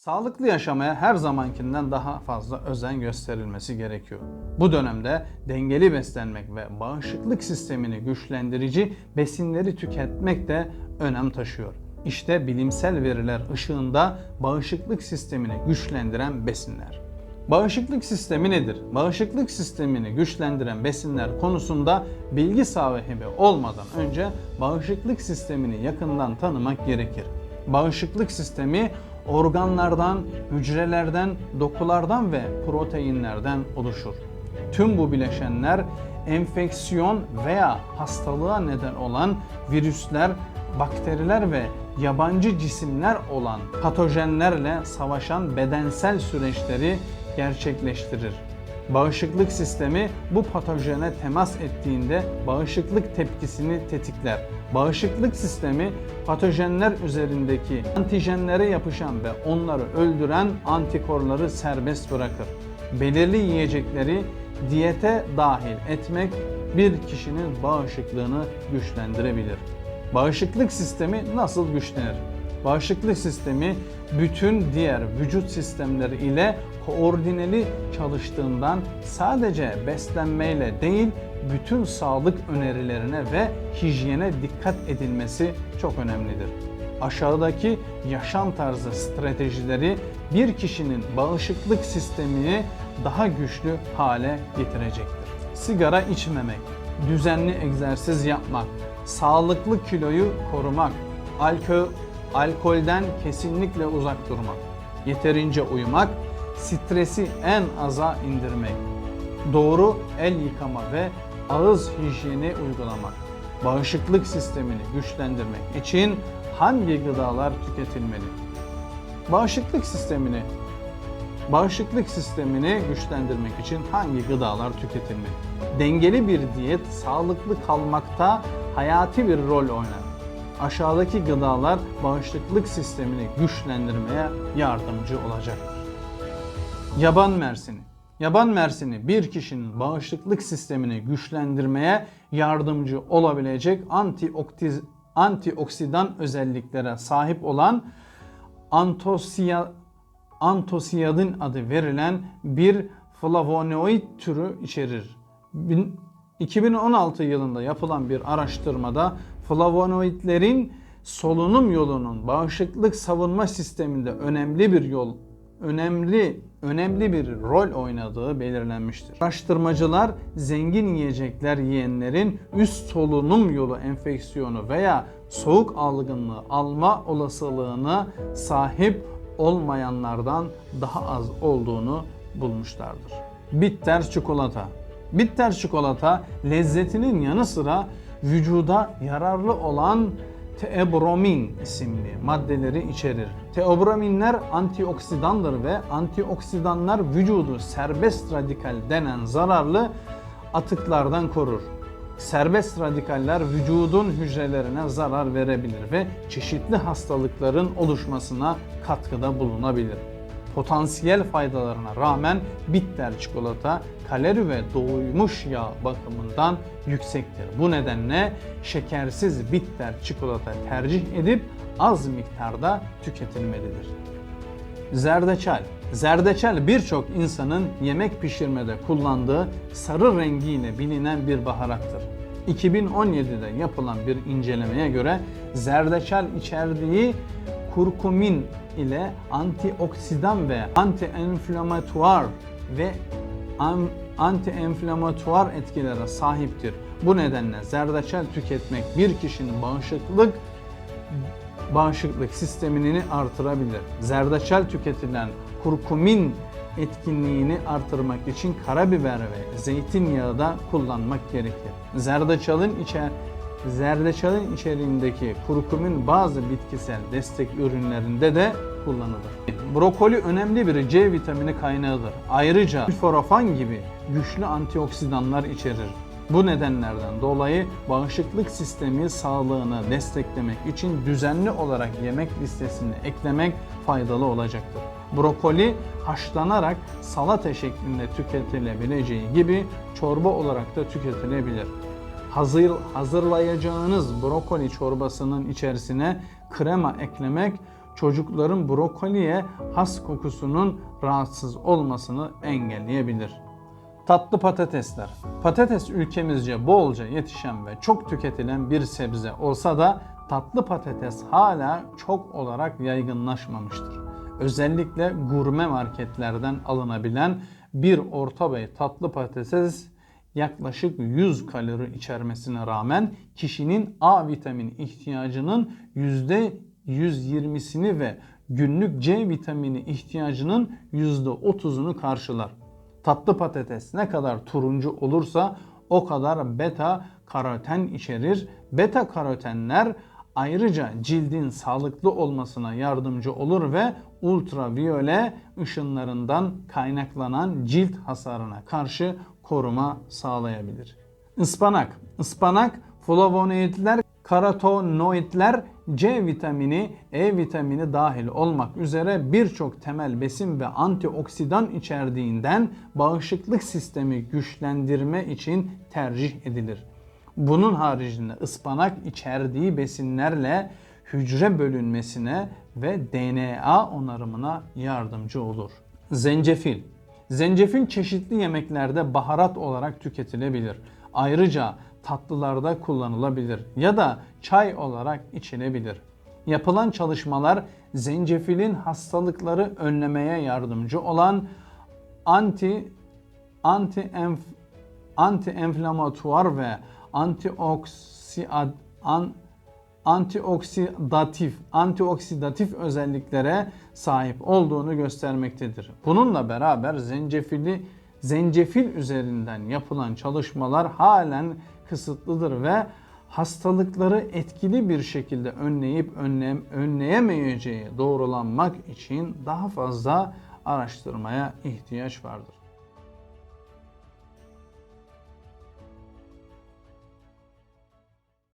Sağlıklı yaşamaya her zamankinden daha fazla özen gösterilmesi gerekiyor. Bu dönemde dengeli beslenmek ve bağışıklık sistemini güçlendirici besinleri tüketmek de önem taşıyor. İşte bilimsel veriler ışığında bağışıklık sistemini güçlendiren besinler. Bağışıklık sistemi nedir? Bağışıklık sistemini güçlendiren besinler konusunda bilgi sahibi olmadan önce bağışıklık sistemini yakından tanımak gerekir. Bağışıklık sistemi organlardan, hücrelerden, dokulardan ve proteinlerden oluşur. Tüm bu bileşenler enfeksiyon veya hastalığa neden olan virüsler, bakteriler ve yabancı cisimler olan patojenlerle savaşan bedensel süreçleri gerçekleştirir. Bağışıklık sistemi bu patojene temas ettiğinde bağışıklık tepkisini tetikler. Bağışıklık sistemi patojenler üzerindeki antijenlere yapışan ve onları öldüren antikorları serbest bırakır. Belirli yiyecekleri diyete dahil etmek bir kişinin bağışıklığını güçlendirebilir. Bağışıklık sistemi nasıl güçlenir? Bağışıklık sistemi bütün diğer vücut sistemleri ile koordineli çalıştığından sadece beslenmeyle değil bütün sağlık önerilerine ve hijyene dikkat edilmesi çok önemlidir. Aşağıdaki yaşam tarzı stratejileri bir kişinin bağışıklık sistemini daha güçlü hale getirecektir. Sigara içmemek, düzenli egzersiz yapmak, sağlıklı kiloyu korumak, alkol, alkolden kesinlikle uzak durmak, yeterince uyumak, stresi en aza indirmek, doğru el yıkama ve ağız hijyeni uygulamak, bağışıklık sistemini güçlendirmek için hangi gıdalar tüketilmeli? Bağışıklık sistemini Bağışıklık sistemini güçlendirmek için hangi gıdalar tüketilmeli? Dengeli bir diyet sağlıklı kalmakta hayati bir rol oynar. Aşağıdaki gıdalar bağışıklık sistemini güçlendirmeye yardımcı olacaktır. Yaban mersini. Yaban mersini bir kişinin bağışıklık sistemini güçlendirmeye yardımcı olabilecek antioktiz- antioksidan özelliklere sahip olan antosiya, antosiyadin adı verilen bir flavonoid türü içerir. Bin- 2016 yılında yapılan bir araştırmada flavonoidlerin solunum yolunun bağışıklık savunma sisteminde önemli bir yol önemli önemli bir rol oynadığı belirlenmiştir. Araştırmacılar zengin yiyecekler yiyenlerin üst solunum yolu enfeksiyonu veya soğuk algınlığı alma olasılığına sahip olmayanlardan daha az olduğunu bulmuşlardır. Bitter çikolata. Bitter çikolata lezzetinin yanı sıra vücuda yararlı olan teobromin isimli maddeleri içerir. Teobrominler antioksidandır ve antioksidanlar vücudu serbest radikal denen zararlı atıklardan korur. Serbest radikaller vücudun hücrelerine zarar verebilir ve çeşitli hastalıkların oluşmasına katkıda bulunabilir. Potansiyel faydalarına rağmen bitter çikolata kalori ve doymuş yağ bakımından yüksektir. Bu nedenle şekersiz bitter çikolata tercih edip az miktarda tüketilmelidir. Zerdeçal. Zerdeçal birçok insanın yemek pişirmede kullandığı sarı rengiyle bilinen bir baharattır. 2017'de yapılan bir incelemeye göre zerdeçal içerdiği kurkumin ile antioksidan ve antienflamatuar ve an- antienflamatuar etkilere sahiptir. Bu nedenle zerdeçal tüketmek bir kişinin bağışıklık bağışıklık sistemini artırabilir. Zerdeçal tüketilen kurkumin etkinliğini artırmak için karabiber ve zeytinyağı da kullanmak gerekir. Zerdeçalın içer Zerdeçalın içeriğindeki kurkumin bazı bitkisel destek ürünlerinde de kullanılır. Brokoli önemli bir C vitamini kaynağıdır. Ayrıca sulforafan gibi güçlü antioksidanlar içerir. Bu nedenlerden dolayı bağışıklık sistemi sağlığını desteklemek için düzenli olarak yemek listesine eklemek faydalı olacaktır. Brokoli haşlanarak salata şeklinde tüketilebileceği gibi çorba olarak da tüketilebilir. Hazır, hazırlayacağınız brokoli çorbasının içerisine krema eklemek çocukların brokoliye has kokusunun rahatsız olmasını engelleyebilir. Tatlı patatesler. Patates ülkemizce bolca yetişen ve çok tüketilen bir sebze olsa da tatlı patates hala çok olarak yaygınlaşmamıştır. Özellikle gurme marketlerden alınabilen bir orta boy tatlı patates yaklaşık 100 kalori içermesine rağmen kişinin A vitamini ihtiyacının %120'sini ve günlük C vitamini ihtiyacının %30'unu karşılar. Tatlı patates ne kadar turuncu olursa o kadar beta karoten içerir. Beta karotenler ayrıca cildin sağlıklı olmasına yardımcı olur ve ultraviyole ışınlarından kaynaklanan cilt hasarına karşı koruma sağlayabilir. Ispanak. Ispanak flavonoidler, karotenoidler, C vitamini, E vitamini dahil olmak üzere birçok temel besin ve antioksidan içerdiğinden bağışıklık sistemi güçlendirme için tercih edilir. Bunun haricinde ıspanak içerdiği besinlerle hücre bölünmesine ve DNA onarımına yardımcı olur. Zencefil. Zencefil çeşitli yemeklerde baharat olarak tüketilebilir. Ayrıca tatlılarda kullanılabilir ya da çay olarak içilebilir. Yapılan çalışmalar zencefilin hastalıkları önlemeye yardımcı olan anti anti anti-enflamatuar ve antioksidat an, antioksidatif antioksidatif özelliklere sahip olduğunu göstermektedir. Bununla beraber zencefili zencefil üzerinden yapılan çalışmalar halen kısıtlıdır ve hastalıkları etkili bir şekilde önleyip önlem, önleyemeyeceği doğrulanmak için daha fazla araştırmaya ihtiyaç vardır.